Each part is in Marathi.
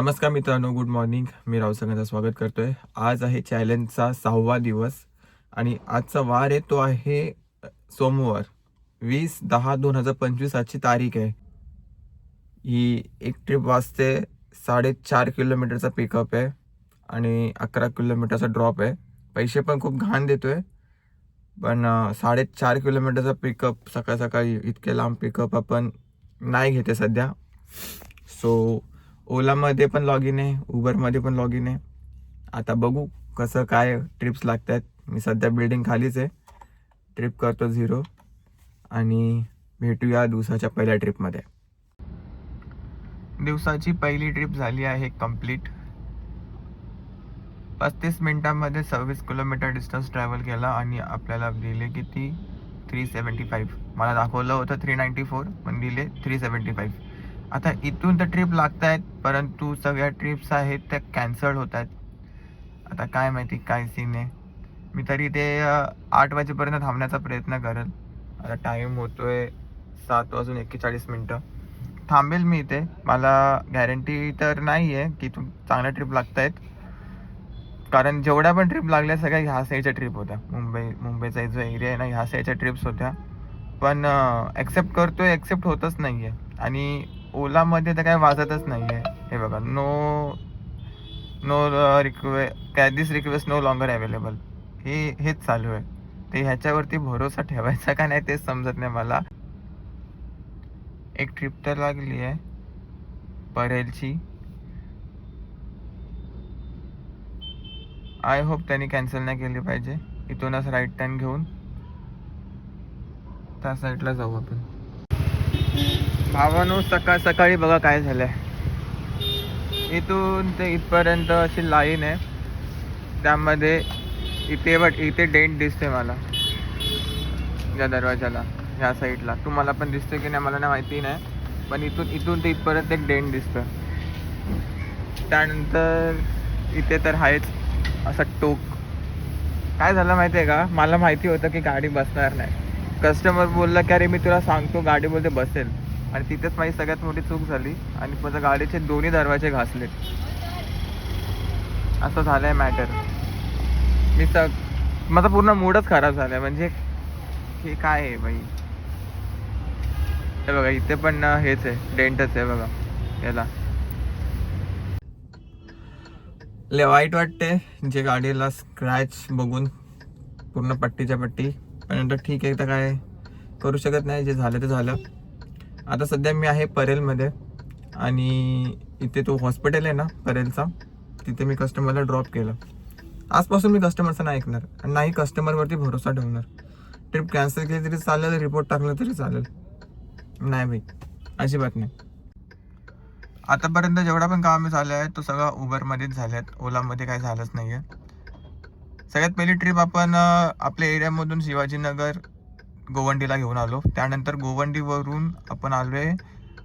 नमस्कार मित्रांनो गुड मॉर्निंग मी राव सगळ्यांचं स्वागत करतोय. आज आहे चॅलेंजचा सहावा दिवस आणि आजचा वार आहे तो आहे सोमवार वीस दहा दोन हजार पंचवीस आजची तारीख आहे. ही एक ट्रिप वाजते साडेचार किलोमीटरचा पिकअप आहे आणि अकरा किलोमीटरचा ड्रॉप आहे. पैसे पण खूप घाण देतोय पण साडेचार किलोमीटरचा पिकअप सकाळ सकाळी इतके लांब पिकअप आपण नाही घेते सध्या. सो ओलामध्ये पण लॉग इन आहे उबरमध्ये पण लॉग इन आहे. आता बघू कसं काय ट्रिप्स लागत आहेत मी सध्या बिल्डिंग खालीच आहे. ट्रिप करतो झिरो आणि भेटूया दिवसाच्या पहिल्या ट्रिपमध्ये दिवसाची पहिली ट्रिप झाली आहे कंप्लीट पस्तीस मिनिटांमध्ये सव्वीस किलोमीटर डिस्टन्स ट्रॅव्हल केला आणि आपल्याला दिले किती? थ्री सेवन्टी फाईव्ह मला दाखवलं होतं थ्री नाईन्टी फोर पण दिले थ्री सेवन्टी फाईव्ह आता इथून तर ट्रिप लागत आहेत परंतु सगळ्या ट्रिप्स आहेत त्या कॅन्सल होत आहेत आता काय माहिती काय सीन आहे. मी तरी ते आठ वाजेपर्यंत थांबण्याचा प्रयत्न करेल. आता टाईम होतोय सात वाजून एक्केचाळीस मिनटं. थांबेल मी इथे. मला गॅरंटी तर नाही आहे की तुम चांगल्या ट्रिप लागत आहेत कारण जेवढ्या पण ट्रिप लागल्या सगळ्या ह्या साईडच्या ट्रिप होत्या. मुंबई मुंबईचा जो एरिया आहे ना ह्या साईडच्या ट्रिप्स होत्या. पण ॲक्सेप्ट करतोय ॲक्सेप्ट होतच नाही आहे आणि ओलामध्ये तर काय वाजतच नाही आहे हे बघा no no request can this request no longer available हे हेच चालू आहे. ते ह्याच्यावरती भरोसा ठेवायचा का नाही तेच समजत नाही मला. एक ट्रिप तर लागली आहे परेलची. आय होप त्यांनी कॅन्सल नाही केली पाहिजे. इथूनच राईट टर्न घेऊन त्या साईडला जाऊ आपण. भावानो सकाळ सकाळी बघा काय झालंय. इथून ते इथपर्यंत अशी लाईन आहे. त्यामध्ये इथे बट इथे डेंट दिसते मला. या दरवाजाला ह्या साईडला तुम्हाला पण दिसते की नाही मला नाही माहिती नाही. पण इथून इथून ते इथपर्यंत एक डेंट दिसतं त्यानंतर इथे तर आहेच असं टोक. काय झालं माहिती आहे का? मला माहिती होतं की गाडी बसणार नाही. कस्टमर बोलला की अरे मी तुला सांगतो गाडी बोलते बसेल. आणि तिथेच माझी सगळ्यात मोठी चूक झाली आणि माझ्या गाडीचे दोन्ही दरवाजे घासलेत. असं झालंय मॅटर मी स माझा पूर्ण मूडच खराब झालाय. म्हणजे हे काय आहे बाई? हे बघा इथे पण हेच आहे डेंटच आहे बघा याला. लय वाईट वाटते जे गाडीला स्क्रॅच बघून पूर्ण पट्टीच्या पट्टी पण नंतर ठीक आहे तर काय करू शकत नाही जे झालं ते झालं. आता सध्या मी आहे परेलमध्ये आणि इथे तो हॉस्पिटल आहे ना परेलचा तिथे मी कस्टमरला ड्रॉप केलं. आजपासून मी कस्टमरचं नाही ऐकणार आणि नाही कस्टमरवरती भरोसा ठेवणार. ट्रिप कॅन्सल केली तरी चालेल रिपोर्ट टाकलं तरी चालेल. नाही भाई अजिबात नाही. आतापर्यंत जेवढा पण काम झाले आहे तो सगळा उबरमध्येच झाले आहेत ओलामध्ये काही झालंच नाही आहे सगळ्यात पहिली ट्रिप आपण आपल्या एरियामधून शिवाजीनगर गोवंडीला घेऊन आलो. त्यानंतर गोवंडीवरून आपण आलो आहे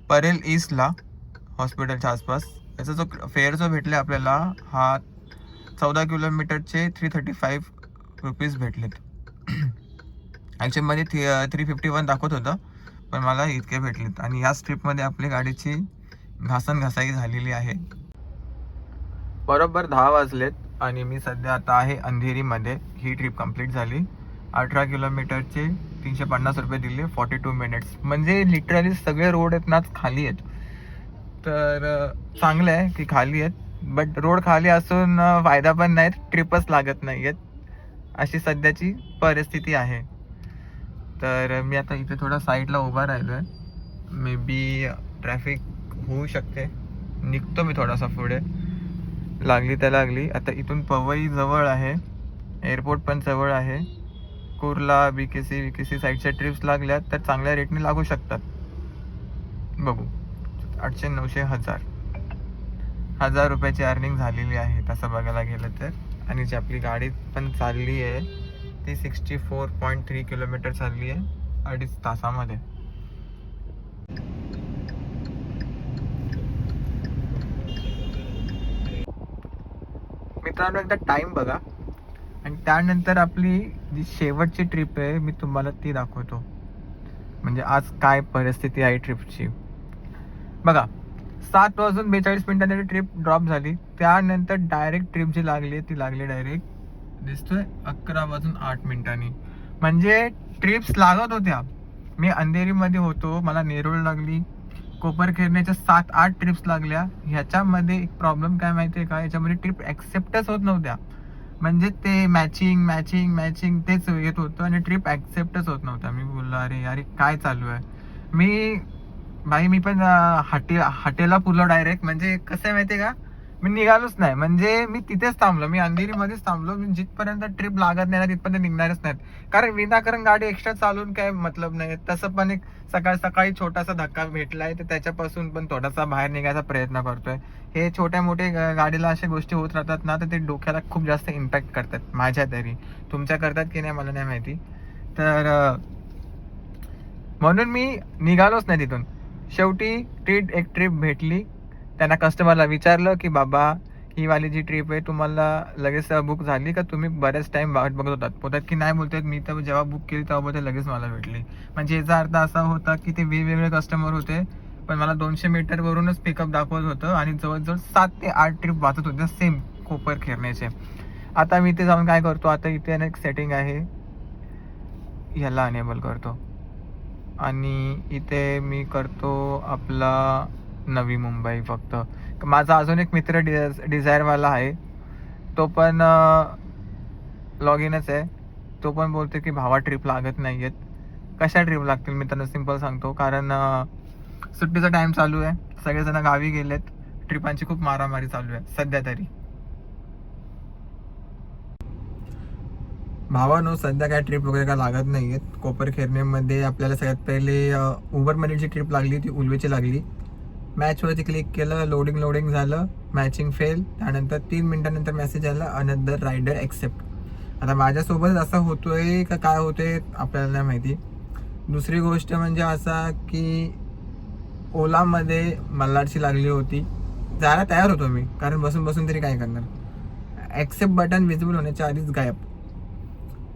परेल ईस्टला हॉस्पिटलच्या आसपास. याचा जो फेअर जो भेटला आपल्याला हा चौदा किलोमीटरचे थ्री थर्टी फाईव्ह रुपीज भेटलेत. ॲक्च्युअलमध्ये थ्री थ्री फिफ्टी वन दाखवत होतं पण मला इतके भेटलेत. आणि याच ट्रिपमध्ये आपली गाडीची घासन घासाई झालेली आहे. बरोबर दहा वाजलेत. आणि मी सध्या आता आहे अंधेरीमध्ये. ही ट्रिप कंप्लीट झाली. अठरा किलोमीटरचे तीनशे पन्नास रुपये दिले फॉर्टी टू मिनिट्स म्हणजे लिटरली सगळे रोड आहेत नाच खाली आहेत. तर चांगलं आहे की खाली आहेत. बट रोड खाली असून फायदा पण नाहीत ट्रिपच लागत नाही आहेत अशी सध्याची परिस्थिती आहे. तर मी आता इथे थोडा साईडला उभा राहिलो आहे मे बी ट्रॅफिक होऊ शकते. निघतो मी थोडासा पुढे. लागली तर लागली. आता इथून पवई जवळ आहे. एअरपोर्ट पण जवळ आहे. Kurla B K C B K C साईडच्या ट्रिप्स लागल्या तर चांगल्या रेटने लागू शकतात. बघू. आठशे नऊशे हजार. हजार रुपयाची अर्निंग झालेली आहे. तसं बघायला गेलं तर. आणि जी आपली गाडी पण चालली आहे ती sixty four point three kilometre चालली आहे अडीच तासामध्ये. मित्रांनो एकदा टाइम बघा. आणि त्यानंतर आपली जी शेवटची ट्रिप आहे मी तुम्हाला ती दाखवतो. म्हणजे आज काय परिस्थिती आहे ट्रिपची बघा सात वाजून बेचाळीस मिनिटांनी ट्रिप ड्रॉप झाली त्यानंतर डायरेक्ट ट्रिप जी लागली ती लागली डायरेक्ट दिसतोय अकरा वाजून आठ मिनिटांनी. म्हणजे ट्रिप्स लागत होत्या. मी अंधेरीमध्ये होतो मला नेरूळ लागली. कोपरखेरणेच्या सात आठ ट्रिप्स लागल्या. ह्याच्यामध्ये एक प्रॉब्लेम काय माहिती आहे का? याच्यामध्ये ट्रिप ॲक्सेप्टच होत नव्हत्या. म्हणजे ते मॅचिंग मॅचिंग मॅचिंग तेच येत होतं आणि ट्रिप ॲक्सेप्टच होत नव्हत्या मी बोललो अरे अरे काय चालू आहे? मी भाई मी पण अं, हाटे हाटेला पुरलो डायरेक्ट म्हणजे कसं आहे माहिती आहे का? मी निघालोच नाही. म्हणजे मी तिथेच थांबलो. मी अंधेरीमध्येच थांबलो. मी जिथपर्यंत ट्रिप लागत नाही ना तिथपर्यंत निघणारच नाहीत कारण विनाकारण गाडी एक्स्ट्रा चालून काय मतलब नाही. तसं पण एक सकाळ सकाळी छोटासा धक्का भेटलाय. तर त्याच्यापासून पण थोडासा बाहेर निघायचा प्रयत्न करतोय. हे छोट्या मोठे ग- गाडीला अशा गोष्टी होत राहतात ना तर ते डोक्याला खूप जास्त इम्पॅक्ट करतात. माझ्या तरी. तुमच्या करतात की नाही मला नाही माहिती. तर म्हणून मी निघालोच नाही तिथून. शेवटी ट्रीट एक ट्रिप भेटली. त्यांना कस्टमरला विचारलं की बाबा ही वाली जी ट्रिप आहे तुम्हाला लगेच बुक झाली का? तुम्ही बऱ्याच टाइम वाट बघत होतात. बोलतात की नाही बोलतात मी तर जेव्हा बुक केली तेव्हा ते लगेच मला भेटली. म्हणजे याचा अर्थ असा होता की ते वेगवेगळे कस्टमर होते पण मला दोनशे मीटरवरूनच पिकअप दाखवत होतं आणि जवळजवळ सात ते आठ ट्रिप वाचत होत्या सेम कोपर खेळण्याचे. आता मी इथे जाऊन काय करतो? आता इथे एक सेटिंग आहे. ह्याला अनेबल करतो. आणि इथे मी करतो आपला नवी मुंबई फक्त. माझा अजून एक मित्र डिझ डिझायरवाला आहे. तो पण लॉग इनच आहे. तो पण बोलतो की भावा ट्रिप लागत नाही आहेत कशा ट्रिप लागतील? मी त्यांना सिंपल सांगतो. कारण सुट्टीचा टाईम चालू आहे. सगळेजण गावी गेलेत. ट्रिपांची खूप मारामारी चालू आहे. सध्या तरी. भावानो सध्या काय ट्रिप वगैरे काय लागत नाही आहेत कोपर खेरणेमध्ये आपल्याला सगळ्यात पहिले उबरमध्ये जी ट्रिप लागली ती उलवेची लागली. मॅचवरती क्लिक केलं लोडिंग लोडिंग झालं मॅचिंग फेल त्यानंतर तीन मिनिटानंतर मेसेज आला अनदर रायडर ॲक्सेप्ट आता माझ्यासोबत असं होतोय का काय होतोय आपल्याला नाही माहिती. दुसरी गोष्ट म्हणजे असा की ओलामध्ये मल्हारची लागली होती. जायला तयार होतो मी कारण बसून बसून तरी काय करणार. ॲक्सेप्ट बटन विजिबल होण्याच्या आधीच गायब.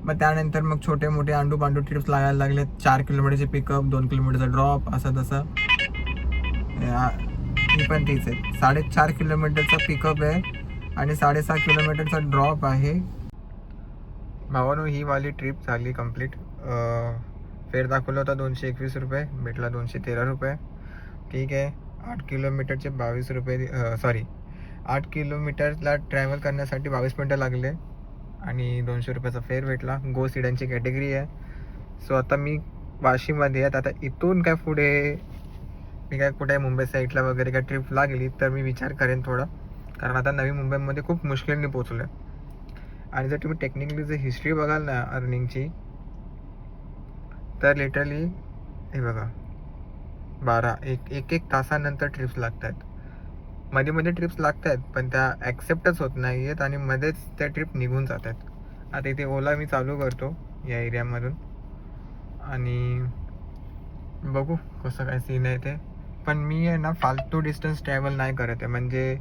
मग त्यानंतर मग छोटे मोठे अंडू पांडू ट्रिप्स लागायला लागले चार किलोमीटरचे पिकअप दोन किलोमीटरचा ड्रॉप असं तसं ही पण तीच आहे. साडेचार किलोमीटरचा पिकअप आहे आणि साडेसहा किलोमीटरचा ड्रॉप आहे. भावानो ही वाली ट्रिप झाली कंप्लीट फेर दाखवला होता दोनशे एकवीस रुपये भेटला दोनशे तेरा रुपये. ठीक आहे. आठ किलोमीटरचे बावीस रुपये सॉरी आठ किलोमीटरला ट्रॅव्हल करण्यासाठी बावीस मिनटं लागले आणि दोनशे रुपयाचा फेअर भेटला. गो सिडनची कॅटेगरी आहे. सो आता मी वाशीमध्ये आहे. आता इथून काय पुढे मी काय कुठे मुंबई साईडला वगैरे काय ट्रिप लागली तर मी विचार करेन थोडा. कारण आता नवी मुंबईमध्ये खूप मुश्किलने पोचलो आहे आणि जर तुम्ही टेक्निकली जर हिस्ट्री बघाल ना अर्निंगची तर लिटरली हे बघा बारा एक एक एक तासानंतर ट्रिप्स लागत आहेत मध्ये मध्ये ट्रिप्स लागत आहेत पण त्या ॲक्सेप्टच होत नाही आहेत आणि मध्येच त्या ट्रिप निघून जात आहेत आता इथे ओला मी चालू करतो या एरियामधून आणि बघू कसं काय सीन आहे ते. पण मी आहे ना फालतू डिस्टन्स ट्रॅव्हल नाही करत आहे. म्हणजे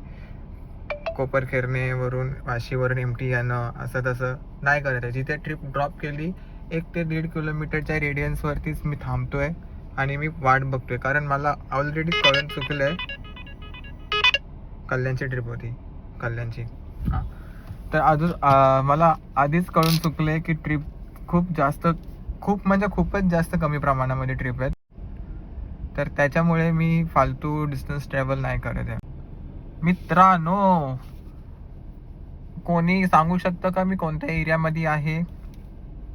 कोपरखेरणेवरून वाशीवरून एम टी यानं असं तसं नाही करत आहे. जिथे ट्रिप ड्रॉप केली एक ते दीड किलोमीटरच्या रेडियन्सवरतीच मी थांबतोय आणि मी वाट बघतोय. कारण मला ऑलरेडी कळून चुकलं आहे. कल्याणची ट्रिप होती. कल्याणची. हां. तर अजून मला आधीच कळून चुकलं आहे की ट्रिप खूप जास्त खूप म्हणजे खूपच जास्त कमी प्रमाणामध्ये ट्रिप आहेत. तर त्याच्यामुळे मी फालतू डिस्टन्स ट्रॅव्हल नाही करत आहे. मित्रांनो कोणी सांगू शकतं का मी कोणत्या एरियामध्ये आहे?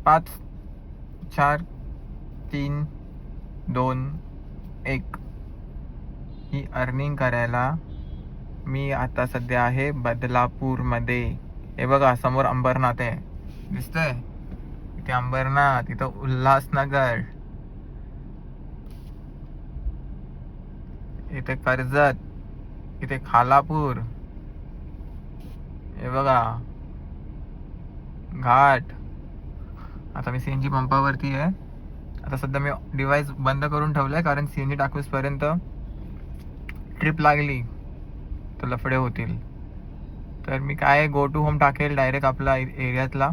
पाच चार तीन दोन एक. ही अर्निंग करायला मी आता सध्या आहे बदलापूरमध्ये. हे बघा समोर अंबरनाथ आहे. दिसतंय? इथे अंबरनाथ इथं उल्हासनगर. इथे कर्जत इथे खालापूर. हे बघा. घाट. आता मी सीएनजी पंपावरती आहे. आता सध्या मी डिवाइस बंद करून ठेवलं आहे कारण सीएनजी टाकूसपर्यंत ट्रिप लागली तर लफडे होतील. तर मी काय गो टू होम टाकेल डायरेक्ट आपला एरियातला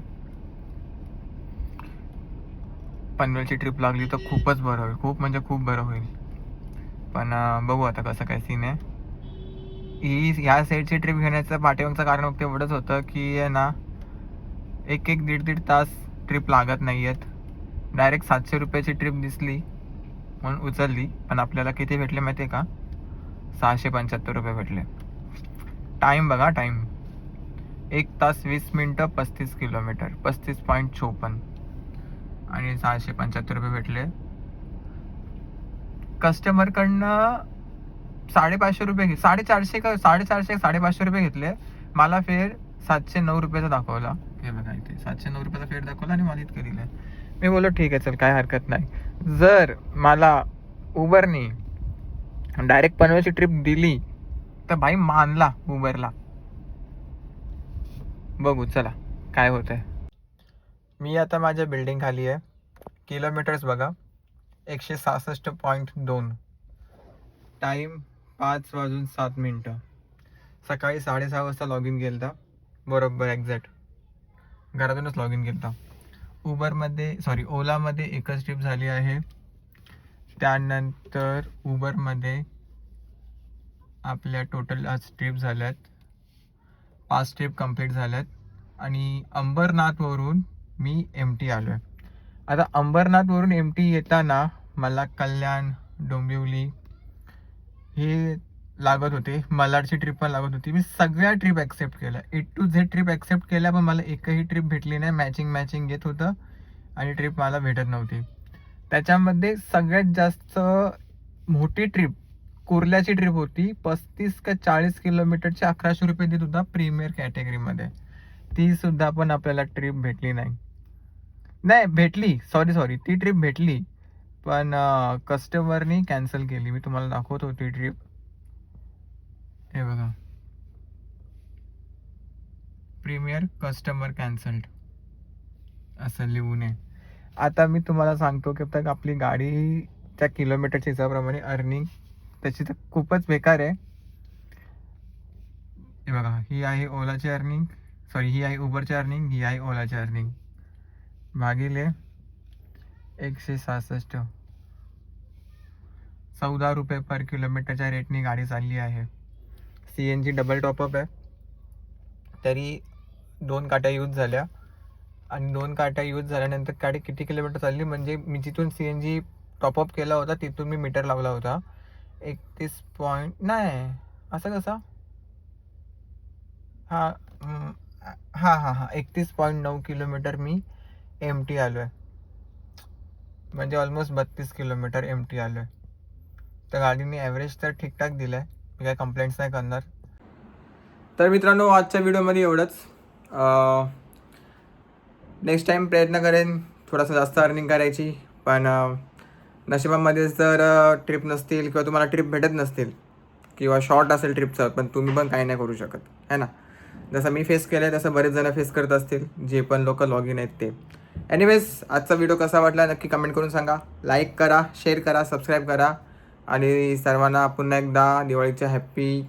पनवेलची ट्रिप लागली तर खूपच बरं होईल. खूप म्हणजे खूप बरं होईल. पण बघू आता कसं काय सीन आहे. ही ह्या साईडची ट्रिप घेण्याचं पाठीमागचं कारण फक्त एवढंच होतं की आहे ना एक एक दीड दीड तास ट्रिप लागत नाही आहेत डायरेक्ट सातशे रुपयाची ट्रिप दिसली म्हणून उचलली. पण आपल्याला किती भेटले माहिती आहे का? सहाशे पंच्याहत्तर रुपये भेटले. टाईम बघा टाईम एक तास वीस मिनटं पस्तीस किलोमीटर. पस्तीस पॉईंट चोपन्न. आणि सहाशे पंच्याहत्तर रुपये भेटले. कस्टमरकडनं साडेपाचशे रुपये घे साडेचारशे का साडेचारशे साडेपाचशे रुपये घेतले. मला फेर सातशे नऊ रुपयाचा दाखवला. हे बघा इथे सातशे नऊ रुपयाचा फेर दाखवला आणि मला इतकं दिलं. मी बोललो ठीक आहे चल काय हरकत नाही. जर मला उबरनी डायरेक्ट पनवेलची ट्रिप दिली तर भाई मानला उबरला बघू चला काय होत आहे मी आता माझ्या बिल्डिंग खाली आहे. किलोमीटर्स बघा. एकशे सहासष्ट पॉईंट दोन. टाईम पाच वाजून सात मिनटं. सकाळी साडेसहा वाजता लॉग इन केलं बरोबर एक्झॅक्ट. घरातूनच लॉग इन केलं उबरमध्ये सॉरी ओलामध्ये एकच ट्रिप झाली आहे. त्यानंतर उबरमध्ये आपल्या टोटल आज ट्रिप झाल्यात. पाच ट्रिप कंप्लीट झाल्यात. आणि अंबरनाथवरून मी एम टी आलो आहे आता अंबरनाथवरून एम टी येताना मला कल्याण डोंबिवली हे लागत होते. मलाडची ट्रिप पण लागत होती. मी सगळ्या ट्रिप ॲक्सेप्ट केल्या. A to Z trip accept केल्या पण मला एकही ट्रिप भेटली नाही. मॅचिंग मॅचिंग येत होतं आणि ट्रिप मला भेटत नव्हती. त्याच्यामध्ये सगळ्यात जास्त मोठी ट्रिप कुर्ल्याची ट्रिप होती. पस्तीस का चाळीस किलोमीटरचे अकराशे रुपये देत होता प्रीमियर कॅटेगरीमध्ये तीसुद्धा पण आपल्याला ट्रिप भेटली नाही. नाही भेटली. सॉरी सॉरी ती ट्रिप भेटली. पण कस्टमरनी कॅन्सल केली. मी तुम्हाला दाखवत होती ट्रिप हे बघा. प्रीमियर कस्टमर कॅन्सल्ड असं लिहू नये आता मी तुम्हाला सांगतो की आता आपली गाडीच्या किलोमीटरच्या हिसाबाप्रमाणे अर्निंग त्याची तर खूपच बेकार आहे. हे बघा ही आहे ओलाची अर्निंग सॉरी ही आहे उबरची अर्निंग ही आहे ओलाची अर्निंग भागिले एकशे सहासष्ट. चौदा रुपये पर किलोमीटरच्या रेटनी गाडी चालली आहे. C N G double top up आहे. तरी दोन काट्या यूज झाल्या. आणि दोन काट्या यूज झाल्यानंतर गाडी किती किलोमीटर चालली? म्हणजे मी जिथून सी एन जी टॉपअप केला होता तिथून मी मीटर लावला होता. एकतीस पॉईंट नाही. असं कसं? हां हां हां हां. एकतीस पॉईंट नऊ किलोमीटर मी एम टी आलो आहे म्हणजे ऑलमोस्ट बत्तीस किलोमीटर एम टी आलो आहे तर गाडीने ॲव्हरेज तर ठीकठाक दिलं आहे मी काय कंप्लेंट्स नाही करणार. तर मित्रांनो आजच्या व्हिडिओमध्ये एवढंच. नेक्स्ट टाईम प्रयत्न करेन थोडासा जास्त अर्निंग करायची. पण नशिबामध्येच जर ट्रिप नसतील किंवा तुम्हाला ट्रिप भेटत नसतील किंवा शॉर्ट असेल ट्रिपचं पण तुम्ही पण काही नाही करू शकत. है ना? जसं मी फेस केलं आहे तसं बरेच जण फेस करत असतील जे पण लोक लॉग इन आहेत ते. एनिवेज आजचा व्हिडिओ कसा वाटला नक्की कमेंट करून सांगा. लाईक करा शेअर करा सबस्क्राईब करा. आणि सर्वांना पुन्हा एकदा दिवाळीच्या हॅप्पी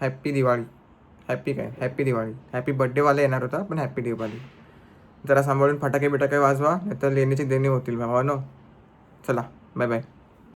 हॅप्पी दिवाळी. हॅप्पी काय? हॅप्पी दिवाळी. हॅप्पी बड्डेवाला येणार होता पण हॅप्पी दिवाळी. जरा सांभाळून फटाके बिटाके वाजवा नाही तर लेण्याची देणी होतील भावानो. चला बाय बाय